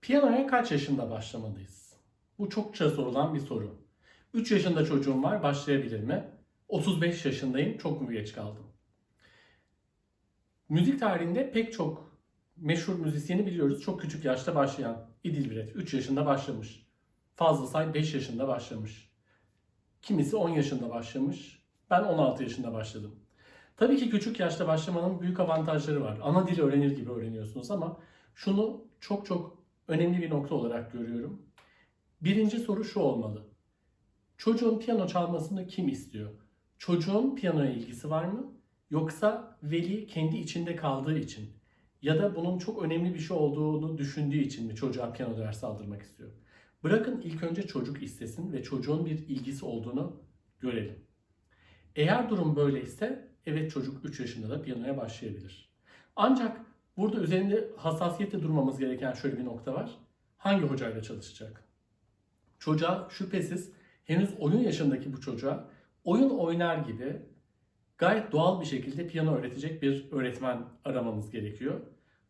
Piyanoya kaç yaşında başlamalıyız? Bu çokça sorulan bir soru. 3 yaşında çocuğum var, başlayabilir mi? 35 yaşındayım, çok mu geç kaldım? Müzik tarihinde pek çok meşhur müzisyeni biliyoruz. Çok küçük yaşta başlayan İdil Biret 3 yaşında başlamış. Fazla Say 5 yaşında başlamış. Kimisi 10 yaşında başlamış. Ben 16 yaşında başladım. Tabii ki küçük yaşta başlamanın büyük avantajları var. Ana dil öğrenir gibi öğreniyorsunuz ama şunu çok çok önemli bir nokta olarak görüyorum. Birinci soru şu olmalı. Çocuğun piyano çalmasını kim istiyor? Çocuğun piyanoya ilgisi var mı? Yoksa veli kendi içinde kaldığı için ya da bunun çok önemli bir şey olduğunu düşündüğü için mi çocuğa piyano dersi aldırmak istiyor? Bırakın ilk önce çocuk istesin ve çocuğun bir ilgisi olduğunu görelim. Eğer durum böyleyse evet çocuk 3 yaşında da piyanoya başlayabilir. Ancak burada üzerinde hassasiyetle durmamız gereken şöyle bir nokta var. Hangi hocayla çalışacak? Çocuğa şüphesiz henüz oyun yaşındaki bu çocuğa oyun oynar gibi gayet doğal bir şekilde piyano öğretecek bir öğretmen aramamız gerekiyor.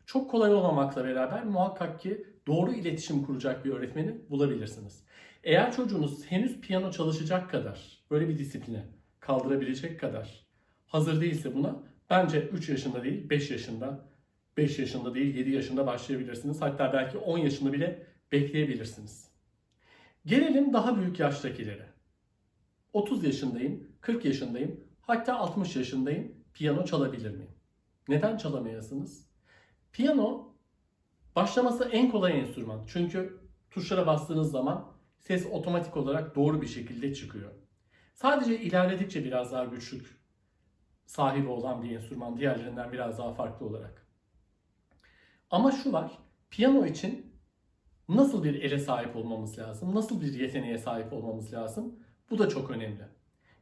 Çok kolay olmamakla beraber muhakkak ki doğru iletişim kuracak bir öğretmeni bulabilirsiniz. Eğer çocuğunuz henüz piyano çalışacak kadar, böyle bir disipline kaldırabilecek kadar hazır değilse buna bence 3 yaşında değil 5 yaşında, 5 yaşında değil 7 yaşında başlayabilirsiniz. Hatta belki 10 yaşında bile bekleyebilirsiniz. Gelelim daha büyük yaştakilere. 30 yaşındayım, 40 yaşındayım, hatta 60 yaşındayım. Piyano çalabilir miyim? Neden çalamayasınız? Piyano başlaması en kolay enstrüman. Çünkü tuşlara bastığınız zaman ses otomatik olarak doğru bir şekilde çıkıyor. Sadece ilerledikçe biraz daha güçlük sahibi olan bir enstrüman diğerlerinden biraz daha farklı olarak. Ama şu var, piyano için nasıl bir ele sahip olmamız lazım, nasıl bir yeteneğe sahip olmamız lazım bu da çok önemli.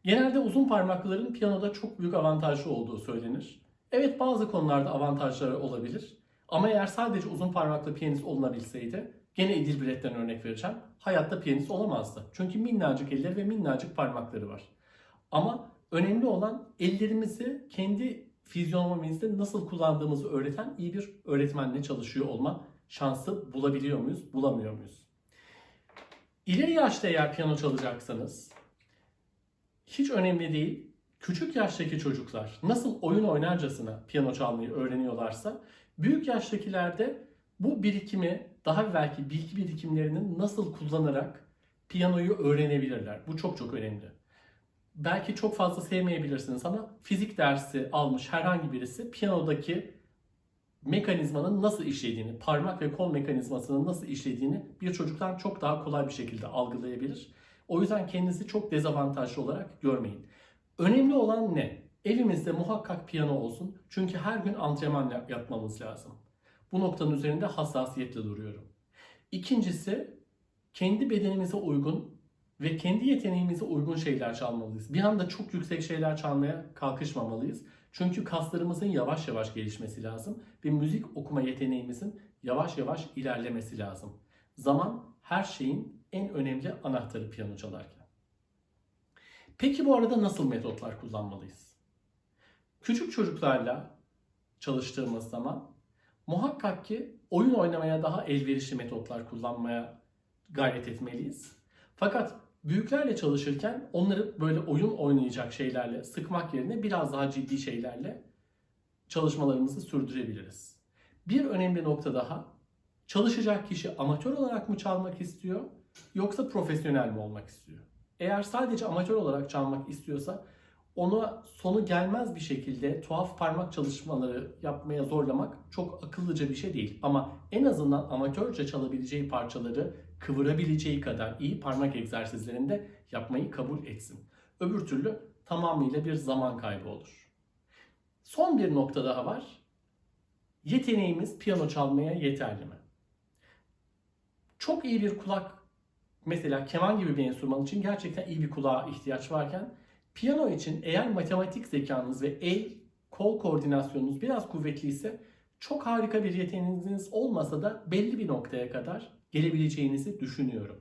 Genelde uzun parmaklıların piyanoda çok büyük avantajlı olduğu söylenir. Evet bazı konularda avantajları olabilir. Ama eğer sadece uzun parmaklı piyanist olunabilseydi gene Edil Biret'ten örnek vereceğim. Hayatta piyanist olamazdı. Çünkü minnacık elleri ve minnacık parmakları var. Ama önemli olan ellerimizi kendi fizyonomimizde nasıl kullandığımızı öğreten iyi bir öğretmenle çalışıyor olma şansı bulabiliyor muyuz, bulamıyor muyuz? İleri yaşta eğer piyano çalacaksanız hiç önemli değil. Küçük yaştaki çocuklar nasıl oyun oynarcasına piyano çalmayı öğreniyorlarsa büyük yaştakilerde bu birikimi daha belki bilgi birikimlerini nasıl kullanarak piyanoyu öğrenebilirler. Bu çok çok önemli. Belki çok fazla sevmeyebilirsiniz ama fizik dersi almış herhangi birisi piyanodaki mekanizmanın nasıl işlediğini, parmak ve kol mekanizmasının nasıl işlediğini bir çocuktan çok daha kolay bir şekilde algılayabilir. O yüzden kendinizi çok dezavantajlı olarak görmeyin. Önemli olan ne? Evimizde muhakkak piyano olsun. Çünkü her gün antrenman yap- yapmamız lazım. Bu noktanın üzerinde hassasiyetle duruyorum. İkincisi, kendi bedenimize uygun ve kendi yeteneğimize uygun şeyler çalmalıyız. Bir anda çok yüksek şeyler çalmaya kalkışmamalıyız. Çünkü kaslarımızın yavaş yavaş gelişmesi lazım ve müzik okuma yeteneğimizin yavaş yavaş ilerlemesi lazım. Zaman her şeyin en önemli anahtarı piyano çalarken. Peki bu arada nasıl metotlar kullanmalıyız? Küçük çocuklarla çalıştığımız zaman muhakkak ki oyun oynamaya daha elverişli metotlar kullanmaya gayret etmeliyiz. Fakat büyüklerle çalışırken onları böyle oyun oynayacak şeylerle sıkmak yerine biraz daha ciddi şeylerle çalışmalarımızı sürdürebiliriz. Bir önemli nokta daha. Çalışacak kişi amatör olarak mı çalmak istiyor yoksa profesyonel mi olmak istiyor? Eğer sadece amatör olarak çalmak istiyorsa ona sonu gelmez bir şekilde tuhaf parmak çalışmaları yapmaya zorlamak çok akıllıca bir şey değil. Ama en azından amatörce çalabileceği parçaları kıvırabileceği kadar iyi parmak egzersizlerinde yapmayı kabul etsin. Öbür türlü tamamıyla bir zaman kaybı olur. Son bir nokta daha var. Yeteneğimiz piyano çalmaya yeterli mi? Çok iyi bir kulak mesela keman gibi bir enstrüman için gerçekten iyi bir kulağa ihtiyaç varken piyano için eğer matematik zekanız ve el kol koordinasyonunuz biraz kuvvetliyse çok harika bir yeteneğiniz olmasa da belli bir noktaya kadar gelebileceğinizi düşünüyorum.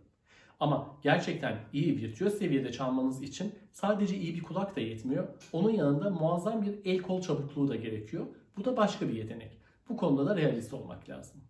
Ama gerçekten iyi virtüöz seviyede çalmanız için sadece iyi bir kulak da yetmiyor. Onun yanında muazzam bir el kol çabukluğu da gerekiyor. Bu da başka bir yetenek. Bu konuda da realist olmak lazım.